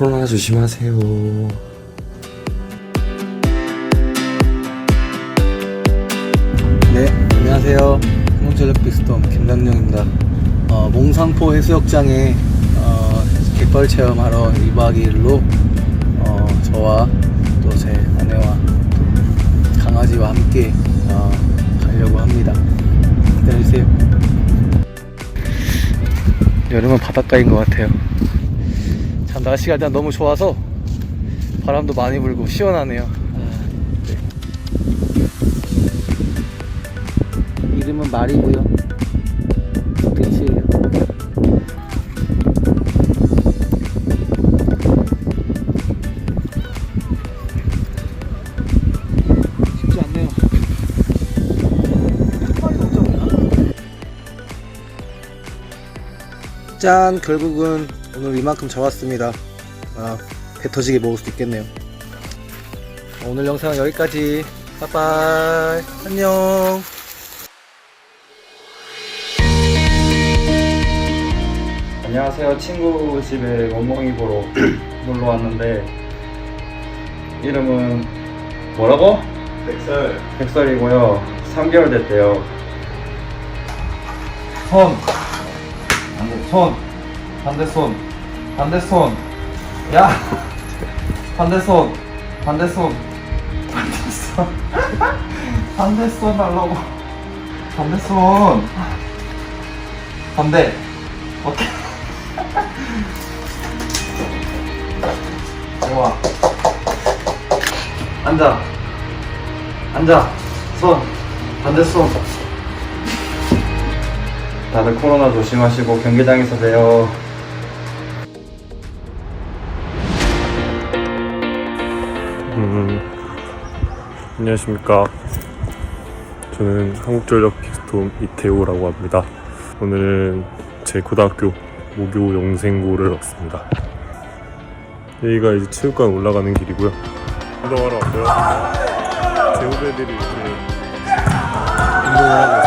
코로나 조심하세요. 네, 안녕하세요. 한국전력 빅스톰 김남영입니다. 어, 몽상포 해수욕장에 어, 갯벌 체험하러 2박 2일로 어, 저와 또 제 아내와 또 강아지와 함께 어, 가려고 합니다. 기다려주세요. 여름은 바닷가인 것 같아요. 참 날씨가 일단 너무 좋아서 바람도 많이 불고 시원하네요. 아, 네. 이름은 말이고요. 끝이에요. 쉽지 않네요. 짠! 결국은 오늘 이만큼 잡았습니다. 아, 배 터지게 먹을 수도 있겠네요. 오늘 영상은 여기까지. 빠빠이. 안녕. 안녕하세요. 친구 집에 원몽이 보러 놀러 왔는데 이름은 뭐라고? 백설. 백설이고요. 3개월 됐대요. 손. 반대 손. 반대 손. 반대 손. 야. 반대 손. 반대 손. 반대 손. 반대 손 달라고. 반대 손. 반대. 오케이. 좋아. 앉아. 앉아. 손. 반대 손. 다들 코로나 조심하시고 경기장에서 봬요. 음, 안녕하십니까. 저는 한국전력 빅스톰 이태호라고 합니다. 오늘은 제 고등학교 모교 영생고를 왔습니다. 여기가 이제 체육관 올라가는 길이고요. 운동하러 왔고요. 제 후배들이 이렇게 운동을 하고